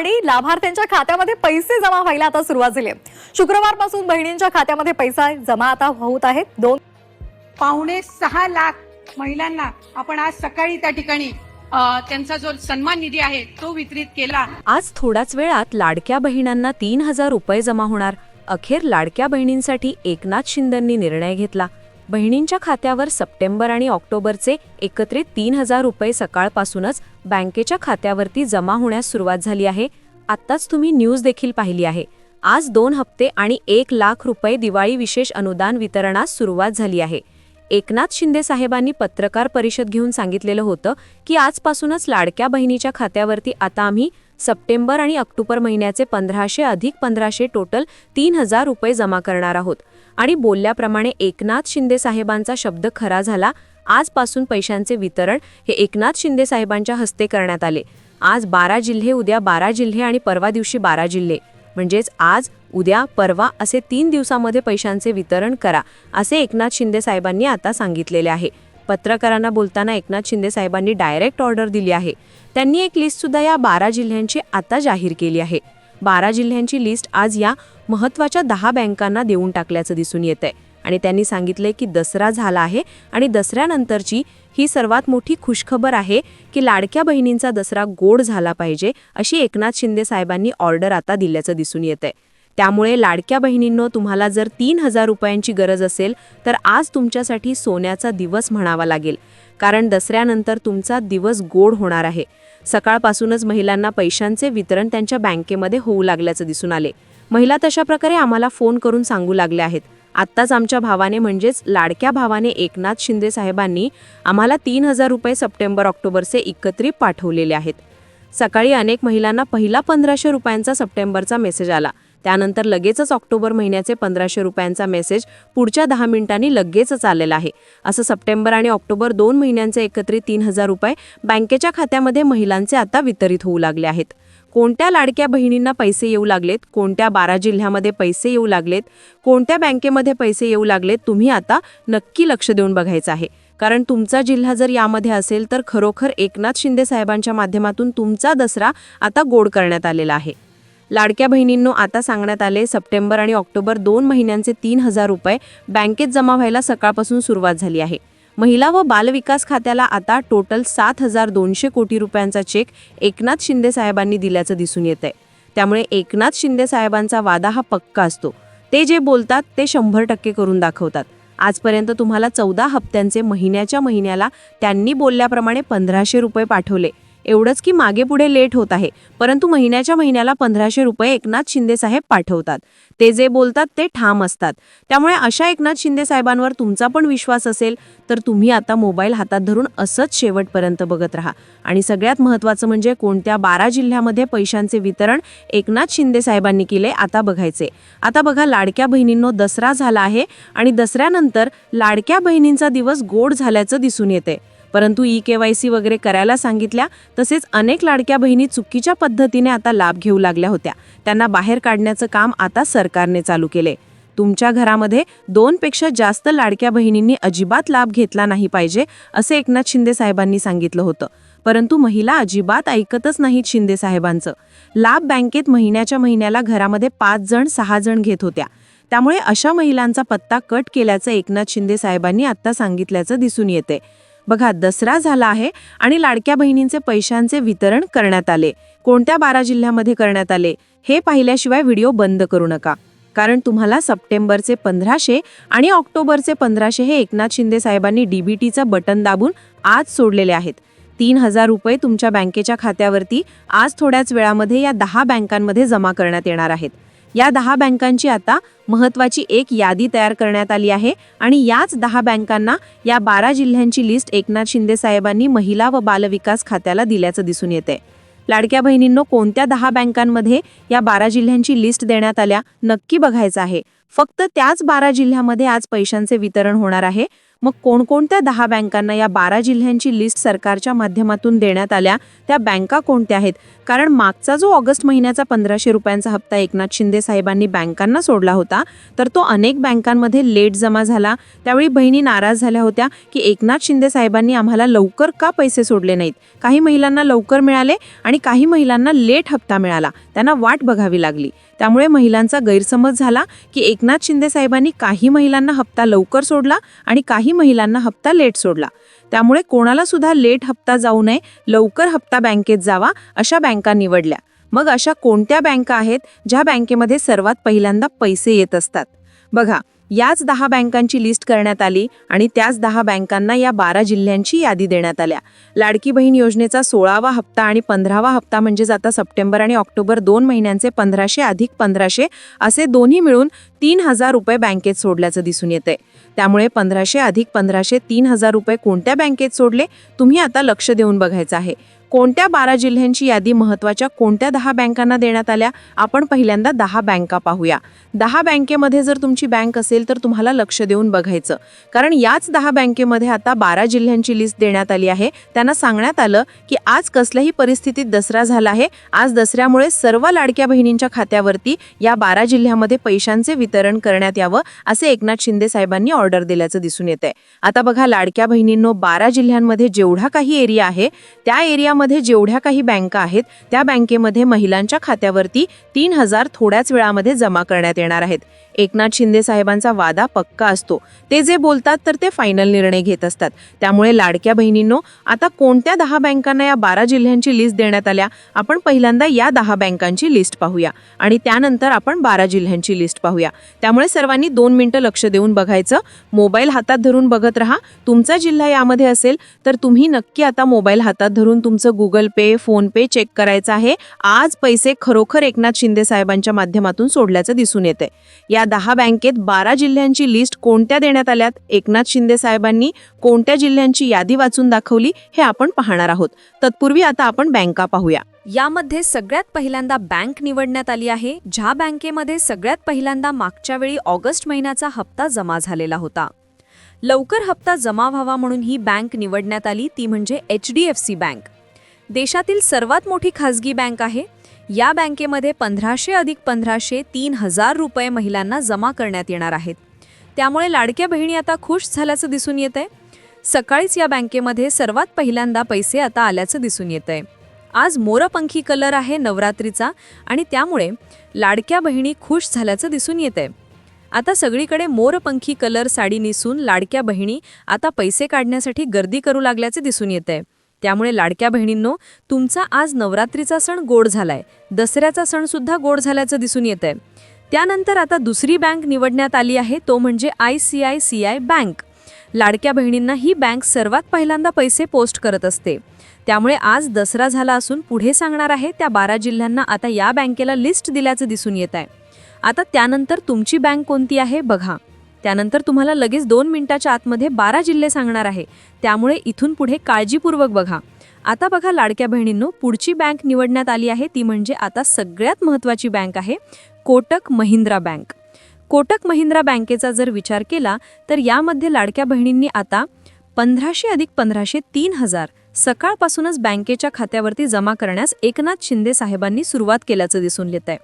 आणि लाभार्थ्यांच्या खात्यामध्ये पैसे जमा व्हायला आता सुरुवात झाली आहे. शुक्रवारपासून बहिणींच्या खात्यामध्ये पैसा जमा आता होत आहेत. दोन पावणे सहा लाख महिलांना आपण आज सकाळी त्या ठिकाणी त्यांचा जो सन्मान निधी आहे तो वितरित केला. आज थोड्याच वेळात लाडक्या बहिणांना तीन हजार रुपये जमा होणार. अखेर लाडक्या बहिणींसाठी एकनाथ शिंदेंनी निर्णय घेतला. बहिणींच्या खात्यावर सप्टेंबर आणि ऑक्टोबरचे एकत्रित तीन हजार रुपये सकाळपासूनच बँकेच्या खात्यावरती जमा होण्यास सुरुवात झाली आहे. आत्ताच तुम्ही न्यूज देखील पाहिली आहे. आज दोन हप्ते आणि एक लाख रुपये दिवाळी विशेष अनुदान वितरणास सुरुवात झाली आहे. एकनाथ शिंदे साहेबांनी पत्रकार परिषद घेऊन सांगितलेलं होतं की आजपासूनच लाडक्या बहिणीच्या खात्यावरती आता आम्ही सप्टेंबर आणि ऑक्टोबर महिन्याचे पंधराशे अधिक पंधराशे टोटल तीन हजार रुपये जमा करणार आहोत. आणि बोलल्याप्रमाणे एकनाथ शिंदे साहेबांचा शब्द खरा झाला. आजपासून पैशांचे वितरण हे एकनाथ शिंदे साहेबांच्या हस्ते करण्यात आले. आज बारा जिल्हे उद्या बारा जिल्हे आणि परवा दिवशी बारा जिल्हे. म्हणजेच आज उद्या परवा असे तीन दिवसामध्ये पैशांचे वितरण करा असे एकनाथ शिंदे साहेबांनी आता सांगितलेले आहे. पत्रकारांना बोलताना एकनाथ शिंदे साहेबांनी डायरेक्ट ऑर्डर दिली आहे. त्यांनी एक लिस्टसुद्धा या बारा जिल्ह्यांची आता जाहीर केली आहे. बारा जिल्ह्यांची लिस्ट आज या महत्त्वाच्या दहा बँकांना देऊन टाकल्याचं दिसून येत आहे आणि त्यांनी सांगितलंय की दसरा झाला आहे आणि दसऱ्यानंतरची ही सर्वात मोठी खुशखबर आहे की लाडक्या बहिणींचा दसरा गोड झाला पाहिजे अशी एकनाथ शिंदे साहेबांनी ऑर्डर आता दिल्याचं दिसून येत आहे त्यामुळे लाडक्या बहिणींनो तुम्हाला जर तीन हजार रुपयांची गरज असेल तर आज तुमच्यासाठी सोन्याचा दिवस म्हणावा लागेल. कारण दसऱ्यानंतर तुमचा दिवस गोड होणार आहे. सकाळपासूनच महिलांना पैशांचे वितरण त्यांच्या बँकेमध्ये होऊ लागल्याचं दिसून आले महिला तशा प्रकारे आम्हाला फोन करून सांगू लागल्या आहेत. आत्ताच आमच्या भावाने म्हणजेच लाडक्या भावाने एकनाथ शिंदे साहेबांनी आम्हाला तीन हजार रुपये सप्टेंबर ऑक्टोबरचे एकत्रित पाठवलेले आहेत. सकाळी अनेक महिलांना पहिला पंधराशे रुपयांचा सप्टेंबरचा मेसेज आला. त्यानंतर लगेचच ऑक्टोबर महिन्याचे पंधराशे रुपयांचा मेसेज पुढच्या दहा मिनिटांनी लगेचच आलेला आहे. असं सप्टेंबर आणि ऑक्टोबर दोन महिन्यांचे एकत्रित तीन हजार रुपये बँकेच्या खात्यामध्ये महिलांचे आता वितरित होऊ लागले आहेत. कोणत्या लाडक्या बहिणींना पैसे येऊ लागलेत? कोणत्या बारा जिल्ह्यामध्ये पैसे येऊ लागलेत? कोणत्या बँकेमध्ये पैसे येऊ लागलेत? तुम्ही आता नक्की लक्ष देऊन बघायचं आहे. कारण तुमचा जिल्हा जर यामध्ये असेल तर खरोखर एकनाथ शिंदे साहेबांच्या माध्यमातून तुमचा दसरा आता गोड करण्यात आलेला आहे. लाडक्या बहिणींनो आता सांगण्यात आले सप्टेंबर आणि ऑक्टोबर दोन महिन्यांचे तीन हजार रुपये बँकेत जमा व्हायला सकाळपासून सुरुवात झाली आहे. महिला व बालविकास खात्याला आता टोटल सात हजार दोनशे कोटी रुपयांचा चेक एकनाथ शिंदे साहेबांनी दिल्याचं दिसून येत आहे त्यामुळे एकनाथ शिंदे साहेबांचा वादा हा पक्का असतो. ते जे बोलतात ते शंभर टक्के करून दाखवतात. आजपर्यंत तुम्हाला चौदा हप्त्यांचे महिन्याच्या महिन्याला त्यांनी बोलल्याप्रमाणे पंधराशे रुपये पाठवले. एवढंच की मागे पुढे लेट होत आहे. परंतु महिन्याच्या महिन्याला पंधराशे रुपये एकनाथ शिंदे साहेब पाठवतात. ते जे बोलतात ते ठाम असतात. त्यामुळे अशा एकनाथ शिंदे साहेबांवर तुमचा पण विश्वास असेल तर तुम्ही आता मोबाईल हातात धरून असंच शेवटपर्यंत बघत राहा. आणि सगळ्यात महत्त्वाचं म्हणजे कोणत्या बारा जिल्ह्यामध्ये पैशांचे वितरण एकनाथ शिंदे साहेबांनी केले आता बघायचे. आता बघा लाडक्या बहिणींनो दसरा झाला आहे आणि दसऱ्यानंतर लाडक्या बहिणींचा दिवस गोड झाल्याचं दिसून येते परंतु ई के वाय सी वगैरे करायला सांगितल्या तसेच अनेक लाडक्या बहिणी चुकीच्या पद्धतीने आता लाभ घेऊ लागल्या होत्या. त्यांना बाहेर काढण्याचं काम आता सरकारने चालू केले. तुमच्या घरामध्ये दोनपेक्षा जास्त लाडक्या बहिणींनी अजिबात लाभ घेतला नाही पाहिजे असे एकनाथ शिंदे साहेबांनी सांगितलं होतं. परंतु महिला अजिबात ऐकतच नाहीत शिंदे साहेबांचं. लाभ बँकेत महिन्याच्या महिन्याला घरामध्ये पाच जण सहा जण घेत होत्या. त्यामुळे अशा महिलांचा पत्ता कट केल्याचं एकनाथ शिंदे साहेबांनी आता सांगितल्याचं दिसून येते बघा दसरा झाला आहे आणि लाडक्या बहिणींचे पैशांचे वितरण करण्यात आले. कोणत्या बारा जिल्ह्यामध्ये करण्यात आले हे पाहिल्याशिवाय व्हिडिओ बंद करू नका. कारण तुम्हाला सप्टेंबरचे पंधराशे आणि ऑक्टोबरचे पंधराशे हे एकनाथ शिंदे साहेबांनी डीबीटीचं बटन दाबून आज सोडलेले आहेत. तीन हजार रुपये तुमच्या बँकेच्या खात्यावरती आज थोड्याच वेळामध्ये या दहा बँकांमध्ये जमा करण्यात येणार आहेत. या दहा बँकांची आता महत्वाची एक यादी तयार करण्यात आली आहे आणि याच दहा बँकांना या बारा जिल्ह्यांची लिस्ट एकनाथ शिंदे साहेबांनी महिला व बालविकास खात्याला दिल्याचं दिसून येते लाडक्या बहिणींनो कोणत्या दहा बँकांमध्ये या बारा जिल्ह्यांची लिस्ट देण्यात आल्या नक्की बघायचं आहे. फक्त त्याच बारा जिल्ह्यामध्ये आज पैशांचे वितरण होणार आहे. मग कोणकोणत्या दहा बँकांना या बारा जिल्ह्यांची लिस्ट सरकारच्या माध्यमातून देण्यात आल्या? त्या बँका कोणत्या आहेत? कारण मागचा जो ऑगस्ट महिन्याचा पंधराशे रुपयांचा हप्ता एकनाथ शिंदे साहेबांनी बँकांना सोडला होता तर तो अनेक बँकांमध्ये लेट जमा झाला. त्यावेळी बहिणी नाराज झाल्या होत्या की एकनाथ शिंदे साहेबांनी आम्हाला लवकर का पैसे सोडले नाहीत? काही महिलांना लवकर मिळाले आणि काही महिलांना लेट हप्ता मिळाला. त्यांना वाट बघावी लागली. त्यामुळे महिलांचा गैरसमज झाला की एकनाथ शिंदे साहेबांनी काही महिलांना हप्ता लवकर सोडला आणि काही महिलांना हप्ता लेट सोडला. त्यामुळे कोणाला सुद्धा लेट हप्ता जाऊ नये लवकर हप्ता बँकेत जावा अशा बँका निवडल्या. मग अशा कोणत्या बँका आहेत ज्या बँकेमध्ये सर्वात पहिल्यांदा पैसे येत असतात? बघा याच दहा बँकांची लिस्ट करण्यात आली आणि त्याच दहा बँकांना या बारा जिल्ह्यांची यादी देण्यात आल्या. लाडकी बहीण योजनेचा सोळावा हप्ता आणि पंधरावा हप्ता म्हणजेच आता सप्टेंबर आणि ऑक्टोबर दोन महिन्यांचे पंधराशे अधिक पंधराशे असे दोन्ही मिळून तीन हजार रुपये बँकेत सोडल्याचं दिसून येते त्यामुळे पंधराशे अधिक पंधराशे तीन हजार रुपये कोणत्या बँकेत सोडले? तुम्ही आता लक्ष देऊन बघायचं आहे. कोणत्या बारा जिल्ह्यांची यादी महत्त्वाच्या कोणत्या दहा बँकांना देण्यात आल्या? आपण पहिल्यांदा दहा बँका पाहूया. दहा बँकेमध्ये जर तुमची बँक असेल तर तुम्हाला लक्ष देऊन बघायचं. कारण याच दहा बँकेमध्ये आता बारा जिल्ह्यांची लिस्ट देण्यात आली आहे. त्यांना सांगण्यात आलं की आज कसल्याही परिस्थितीत दसरा झाला आहे. आज दसऱ्यामुळे सर्व लाडक्या बहिणींच्या खात्यावरती या बारा जिल्ह्यामध्ये पैशांचे वितरण करण्यात यावं असे एकनाथ शिंदे साहेबांनी ऑर्डर दिल्याचं दिसून येत आहे आता बघा लाडक्या बहिणींनो बारा जिल्ह्यांमध्ये जेवढा काही एरिया आहे त्या एरियामध्ये जेवढ्या काही बँका आहेत त्या बँकेमध्ये महिलांच्या खात्यावरती तीन हजार थोड्याच वेळामध्ये जमा करण्यात येणार आहेत. एकनाथ शिंदे साहेबांचा वादा पक्का असतो. ते जे बोलतात तर ते फायनल निर्णय घेत असतात. त्यामुळे लाडक्या बहिणींनो आता कोणत्या दहा बँकांना या बारा जिल्ह्यांची लिस्ट देण्यात आल्या आपण पहिल्यांदा या दहा बँकांची लिस्ट पाहूया. आणि त्यानंतर आपण बारा जिल्ह्यांची लिस्ट पाहूया. त्यामुळे सर्वांनी दोन मिनिटं लक्ष देऊन बघायचं. मोबाईल हातात धरून बघत राहा. तुमचा जिल्हा यामध्ये असेल तर तुम्ही नक्की आता मोबाईल हातात धरून तुमचं तुमचं गुगल पे फोन पे चेक करायचं आहे. आज पैसे खरोखर एकनाथ शिंदे साहेबांच्या माध्यमातून सोडल्याचं दिसून येते या दहा बँकेत बारा जिल्ह्यांची लिस्ट कोणत्या देण्यात आल्यात? एकनाथ शिंदे साहेबांनी कोणत्या जिल्ह्यांची यादी वाचून दाखवली हे आपण पाहणार आहोत. तत्पूर्वी आता आपण बँका पाहूया. यामध्ये सगळ्यात पहिल्यांदा बँक निवडण्यात आली आहे. ज्या बँकेमध्ये सगळ्यात पहिल्यांदा मागच्या वेळी ऑगस्ट महिन्याचा हप्ता जमा झालेला होता. लवकर हप्ता जमा व्हावा म्हणून ही बँक निवडण्यात आली. ती म्हणजे H D F C bank देशातील सर्वात मोठी खाजगी बँक आहे. या बँकेमध्ये पंधराशे अधिक पंधराशे तीन हजार रुपये महिलांना जमा करण्यात येणार आहेत. त्यामुळे लाडक्या बहिणी आता खुश झाल्याचं दिसून येत आहे सकाळीच या बँकेमध्ये सर्वात पहिल्यांदा पैसे आता आल्याचं दिसून येत आहे आज मोरपंखी कलर आहे नवरात्रीचा आणि त्यामुळे लाडक्या बहिणी खुश झाल्याचं दिसून येत आहे आता सगळीकडे मोरपंखी कलर साडी नेसून लाडक्या बहिणी आता पैसे काढण्यासाठी गर्दी करू लागल्याचे दिसून येत आहे त्यामुळे लाडक्या बहिणींनो तुमचा आज नवरात्रीचा सण गोड झालाय. दसऱ्याचा सणसुद्धा गोड झाल्याचं दिसून येत आहे त्यानंतर आता दुसरी बँक निवडण्यात आली आहे तो म्हणजे I C I C I bank. लाडक्या बहिणींना ही बँक सर्वात पहिल्यांदा पैसे पोस्ट करत असते. त्यामुळे आज दसरा झाला असून पुढे सांगणार आहे त्या बारा जिल्ह्यांना आता या बँकेला लिस्ट दिल्याचं दिसून येत आहे आता त्यानंतर तुमची बँक कोणती आहे बघा. त्यानंतर तुम्हाला लगेच दोन मिनिटाच्या आतमध्ये बारा जिल्हे सांगणार आहे. त्यामुळे इथून पुढे काळजीपूर्वक बघा. आता बघा लाडक्या बहिणींनो पुढची बँक निवडण्यात आली आहे. ती म्हणजे आता सगळ्यात महत्त्वाची बँक आहे कोटक महिंद्रा बँक. कोटक महिंद्रा बँकेचा जर विचार केला तर यामध्ये लाडक्या बहिणींनी आता पंधराशे अधिक पंधराशे तीन हजार सकाळपासूनच बँकेच्या खात्यावरती जमा करण्यास एकनाथ शिंदे साहेबांनी सुरुवात केल्याचं दिसून येत आहे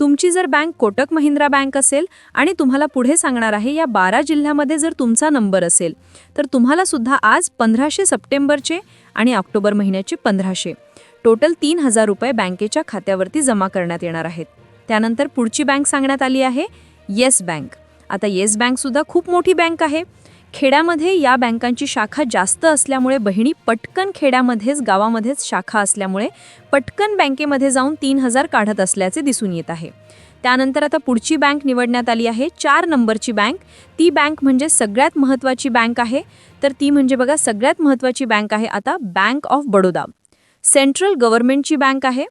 तुमची जर बँक कोटक महिंद्रा बँक असेल आणि तुम्हाला पुढे सांगणार आहे या बारा जिल्ह्यामध्ये जर तुमचा नंबर असेल तर तुम्हाला सुद्धा आज पंधराशे सप्टेंबरचे आणि ऑक्टोबर महिन्याचे पंधराशे. टोटल तीन हजार रुपये बँकेच्या खात्यावरती जमा करण्यात येणार आहेत. त्यानंतर पुढची बँक सांगण्यात आली आहे येस बँक. आता येस बँकसुद्धा खूप मोठी बँक आहे. खेड्यामध्ये या बँकांची शाखा जास्त असल्यामुळे बहिणी पटकन खेड्यामध्येच गावामध्येच शाखा असल्यामुळे पटकन बँकेमध्ये जाऊन तीन हजार काढत असल्याचे दिसून येत आहे. त्यानंतर आता पुढची बँक निवडण्यात आली आहे चार नंबरची बँक. ती बँक म्हणजे सगळ्यात महत्त्वाची बँक आहे. तर ती म्हणजे बघा सगळ्यात महत्त्वाची बँक आहे आता बँक ऑफ बडोदा. सेंट्रल गव्हर्नमेंटची बँक आहे.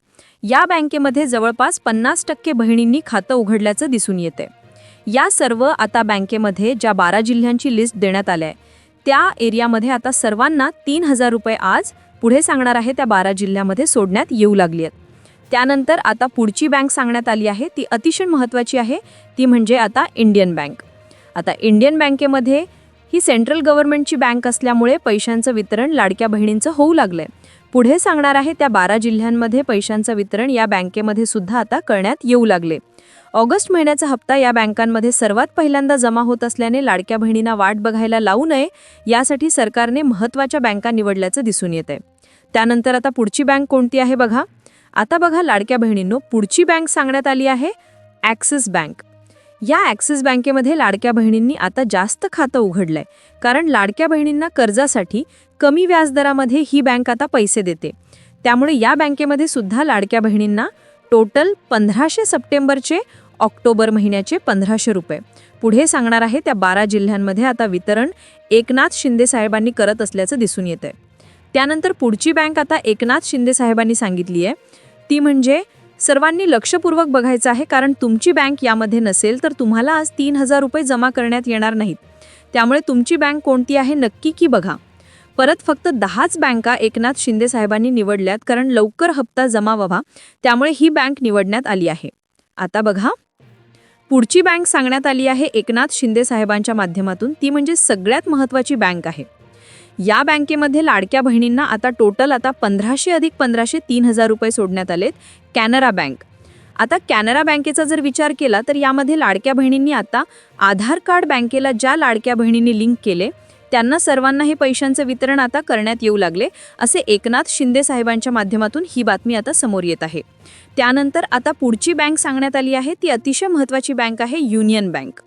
या बँकेमध्ये जवळपास पन्नास टक्के बहिणींनी खातं उघडल्याचं दिसून येते या सर्व आता बँकेमध्ये ज्या बारा जिल्ह्यांची लिस्ट देण्यात आल्या आहे त्या एरियामध्ये आता सर्वांना तीन हजार रुपये आज पुढे सांगणार आहे त्या बारा जिल्ह्यामध्ये सोडण्यात येऊ लागली आहेत. त्यानंतर आता पुढची बँक सांगण्यात आली आहे ती अतिशय महत्त्वाची आहे ती म्हणजे आता इंडियन बँक. आता इंडियन बँकेमध्ये ही सेंट्रल गव्हर्नमेंटची बँक असल्यामुळे पैशांचं वितरण लाडक्या बहिणींचं होऊ लागलं आहे पुढे सांगणार आहे त्या बारा जिल्ह्यांमध्ये पैशांचं वितरण या बँकेमध्ये सुद्धा आता करण्यात येऊ लागले. ऑगस्ट महिन्याचा हप्ता या बँकांमध्ये सर्वात पहिल्यांदा जमा होत असल्याने लाडक्या बहिणींना वाट बघायला लावू नये यासाठी सरकारने महत्त्वाच्या बँका निवडल्याचं दिसून येत आहे त्यानंतर आता पुढची बँक कोणती आहे बघा? आता बघा लाडक्या बहिणींनो पुढची बँक सांगण्यात आली आहे ॲक्सिस बँक. या ॲक्सिस बँकेमध्ये लाडक्या बहिणींनी आता जास्त खातं उघडलंय कारण लाडक्या बहिणींना कर्जासाठी कमी व्याजदरामध्ये ही बँक आता पैसे देते. त्यामुळे या बँकेमध्ये सुद्धा लाडक्या बहिणींना टोटल पंधराशे सप्टेंबरचे ऑक्टोबर महिन्याचे पंधराशे रुपये. पुढे सांगणार आहे त्या बारा जिल्ह्यांमध्ये आता वितरण एकनाथ शिंदे साहेबांनी करत असल्याचं दिसून येत आहे त्यानंतर पुढची बँक आता एकनाथ शिंदे साहेबांनी सांगितली आहे. ती म्हणजे सर्वांनी लक्षपूर्वक बघायचं आहे कारण तुमची बँक यामध्ये नसेल तर तुम्हाला आज तीन हजार रुपये जमा करण्यात येणार नाहीत. त्यामुळे तुमची बँक कोणती आहे नक्की की बघा. परत फक्त दहाच बँका एकनाथ शिंदे साहेबांनी निवडल्यात कारण लवकर हप्ता जमा व्हावा त्यामुळे ही बँक निवडण्यात आली आहे. आता बघा. पुढची बँक सांगण्यात आली आहे एकनाथ शिंदे साहेबांच्या माध्यमातून. ती म्हणजे सगळ्यात महत्त्वाची बँक आहे. या बँकेमध्ये लाडक्या बहिणींना आता टोटल आता पंधराशे अधिक पंधराशे तीन हजार रुपये सोडण्यात आलेत कॅनरा बँक. आता कॅनरा बँकेचा जर विचार केला तर यामध्ये लाडक्या बहिणींनी आता आधार कार्ड बँकेला ज्या लाडक्या बहिणींनी लिंक केले त्यांना सर्वांना हे पैशांचं वितरण आता करण्यात येऊ लागले असे एकनाथ शिंदे साहेबांच्या माध्यमातून ही बातमी आता समोर येत आहे. त्यानंतर आता पुढची बँक सांगण्यात आली आहे ती अतिशय महत्त्वाची बँक आहे युनियन बँक.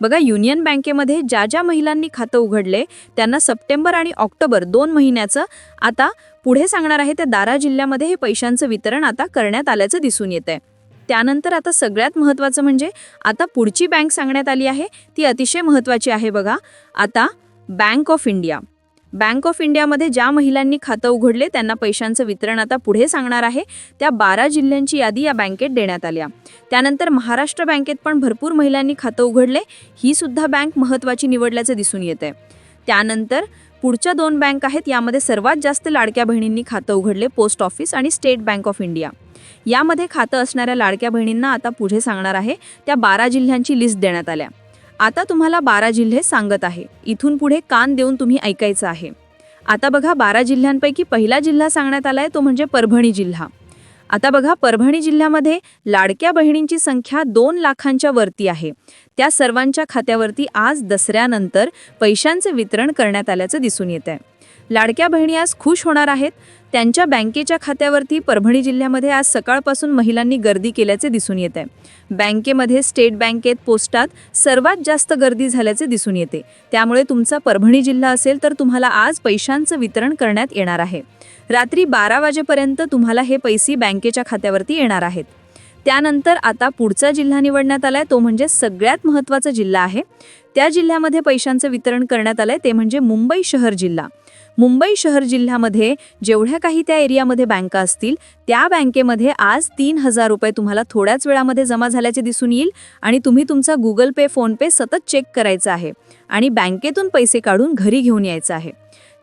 बघा युनियन बँकेमध्ये ज्या ज्या महिलांनी खातं उघडले त्यांना सप्टेंबर आणि ऑक्टोबर दोन महिन्याचं आता पुढे सांगणार आहे त्या दारा जिल्ह्यामध्ये हे पैशांचं वितरण आता करण्यात आल्याचं दिसून येत आहे त्यानंतर आता सगळ्यात महत्त्वाचं म्हणजे आता पुढची बँक सांगण्यात आली आहे ती अतिशय महत्त्वाची आहे बघा. आता bank of India. Bank of इंडियामध्ये ज्या महिलांनी खातं उघडले त्यांना पैशांचं वितरण आता पुढे सांगणार आहे. त्या बारा जिल्ह्यांची यादी या बँकेत देण्यात आल्या. त्यानंतर महाराष्ट्र बँकेत पण भरपूर महिलांनी खातं उघडले. ही सुद्धा बँक महत्त्वाची निवडल्याचं दिसून येत आहे त्यानंतर पुढच्या दोन बँक आहेत यामध्ये सर्वात जास्त लाडक्या बहिणींनी खातं उघडले पोस्ट ऑफिस आणि स्टेट बँक ऑफ इंडिया. यामध्ये खातं असणाऱ्या लाडक्या बहिणींना आता पुढे सांगणार आहे त्या बारा जिल्ह्यांची लिस्ट देण्यात आल्या. आता तुम्हाला बारा जिल्हे सांगत आहे. इथून पुढे कान देऊन तुम्ही ऐकायचं आहे. आता बघा बारा जिल्ह्यांपैकी पहिला जिल्हा सांगण्यात आलाय तो म्हणजे परभणी जिल्हा. आता बघा परभणी जिल्ह्यामध्ये लाडक्या बहिणींची संख्या दोन लाखांच्या वरती आहे. त्या सर्वांच्या खात्यावरती आज दसऱ्यानंतर पैशांचे वितरण करण्यात आल्याचं दिसून येत आहे लाडक्या बहिणी आज खुश होणार आहेत. त्यांच्या बँकेच्या खात्यावरती परभणी जिल्ह्यामध्ये आज सकाळपासून महिलांनी गर्दी केल्याचे दिसून येत आहे. बँकेमध्ये स्टेट बँकेत पोस्टात सर्वात जास्त गर्दी झाल्याचे दिसून येते. त्यामुळे तुमचा परभणी जिल्हा असेल तर तुम्हाला आज पैशांचं वितरण करण्यात येणार आहे. रात्री बारा वाजेपर्यंत तुम्हाला हे पैसे बँकेच्या खात्यावरती येणार आहेत. त्यानंतर आता पुढचा जिल्हा निवडण्यात आलाय तो म्हणजे सगळ्यात महत्त्वाचा जिल्हा आहे. त्या जिल्ह्यामध्ये पैशांचं वितरण करण्यात आलंय ते म्हणजे मुंबई शहर जिल्हा. मुंबई शहर जिल्ह्यामध्ये जेवढ्या काही त्या एरियामध्ये बँका असतील त्या बँकेमध्ये आज तीन हजार रुपये तुम्हाला थोड्याच वेळामध्ये जमा झाल्याचे दिसून येईल आणि तुम्ही तुमचा गुगल पे फोनपे सतत चेक करायचा आहे आणि बँकेतून पैसे काढून घरी घेऊन यायचं आहे.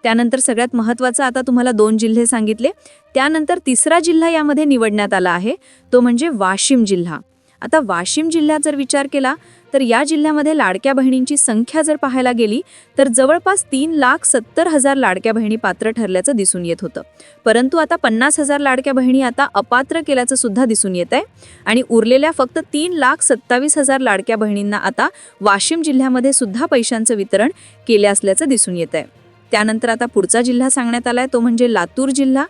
त्यानंतर सगळ्यात महत्त्वाचं आता तुम्हाला दोन जिल्हे सांगितले. त्यानंतर तिसरा जिल्हा यामध्ये निवडण्यात आला आहे तो म्हणजे वाशिम जिल्हा. आता वाशिम जिल्ह्यात जर विचार केला तर या जिल्ह्यामध्ये लाडक्या बहिणींची संख्या जर पाहायला गेली तर जवळपास तीन लाख सत्तर हजार लाडक्या बहिणी पात्र ठरल्याचं दिसून येत होतं. परंतु आता पन्नास हजार लाडक्या बहिणी आता अपात्र केल्याचं सुद्धा दिसून येत आहे. आणि उरलेल्या फक्त तीन लाख सत्तावीस हजार लाडक्या बहिणींना आता वाशिम जिल्ह्यामध्ये सुद्धा पैशांचं वितरण केले असल्याचं दिसून येत आहे. त्यानंतर आता पुढचा जिल्हा सांगण्यात आलाय तो म्हणजे लातूर जिल्हा.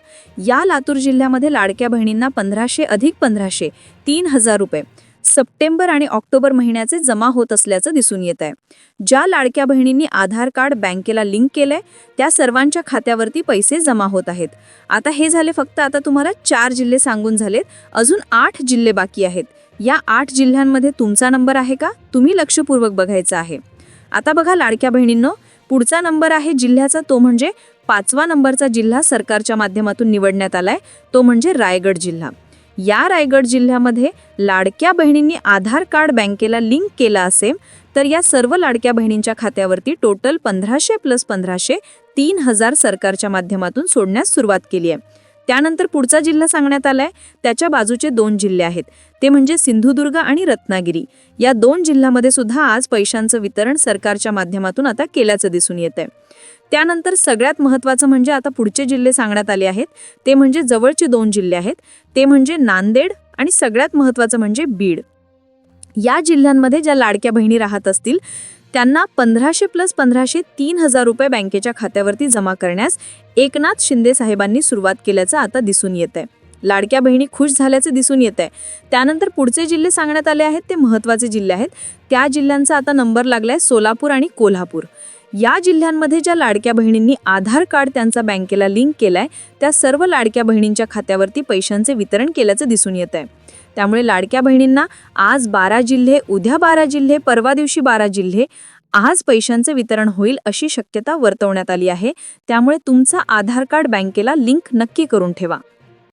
या लातूर जिल्ह्यामध्ये लाडक्या बहिणींना पंधराशे अधिक पंधराशे तीन हजार रुपये. सप्टेंबर आणि ऑक्टोबर महिन्याचे जमा होत असल्याचं दिसून येत आहे. ज्या लाडक्या बहिणींनी आधार कार्ड बँकेला लिंक केलंय त्या सर्वांच्या खात्यावरती पैसे जमा होत आहेत. आता हे झाले फक्त आता तुम्हाला चार जिल्हे सांगून झालेत. अजून आठ जिल्हे बाकी आहेत. या आठ जिल्ह्यांमध्ये तुमचा नंबर आहे का? तुम्ही लक्षपूर्वक बघायचं आहे. आता बघा लाडक्या बहिणींनो पुढचा नंबर आहे जिल्ह्याचा तो म्हणजे पाचवा नंबरचा जिल्हा सरकारच्या माध्यमातून निवडण्यात आलाय तो म्हणजे रायगड जिल्हा. या रायगड जिल्ह्यामध्ये लाडक्या बहिणींनी आधार कार्ड बँकेला लिंक केला असेल तर या सर्व लाडक्या बहिणींच्या खात्यावरती टोटल पंधराशे प्लस पंधराशे तीन हजार सरकारच्या माध्यमातून सोडण्यास सुरुवात केली आहे. त्यानंतर पुढचा जिल्हा सांगण्यात आलाय. त्याच्या बाजूचे दोन जिल्हे आहेत. ते म्हणजे सिंधुदुर्ग आणि रत्नागिरी. या दोन जिल्ह्यामध्ये सुद्धा आज पैशांचं वितरण सरकारच्या माध्यमातून आता केल्याचं दिसून येत आहे त्यानंतर सगळ्यात महत्त्वाचं म्हणजे आता पुढचे जिल्हे सांगण्यात आले आहेत. ते म्हणजे जवळचे दोन जिल्हे आहेत. ते म्हणजे नांदेड आणि सगळ्यात महत्त्वाचं म्हणजे बीड. या जिल्ह्यांमध्ये ज्या लाडक्या बहिणी राहत असतील त्यांना पंधराशे प्लस पंधराशे तीन हजार रुपये बँकेच्या खात्यावरती जमा करण्यास एकनाथ शिंदे साहेबांनी सुरुवात केल्याचं आता दिसून येत आहे लाडक्या बहिणी खुश झाल्याचे दिसून येत आहे त्यानंतर पुढचे जिल्हे सांगण्यात आले आहेत ते महत्त्वाचे जिल्हे आहेत. त्या जिल्ह्यांचा आता नंबर लागलाय सोलापूर आणि कोल्हापूर. या जिल्ह्यांमध्ये ज्या लाडक्या बहिणींनी आधार कार्ड त्यांचा बँकेला लिंक केलाय त्या सर्व लाडक्या बहिणींच्या खात्यावरती पैशांचे वितरण केल्याचं दिसून येत आहे त्यामुळे लाडक्या बहिणींना आज बारा जिल्हे उद्या बारा जिल्हे परवा दिवशी बारा जिल्हे आज पैशांचे वितरण होईल अशी शक्यता वर्तवण्यात आली आहे. त्यामुळे तुमचा आधार कार्ड बँकेला लिंक नक्की करून ठेवा.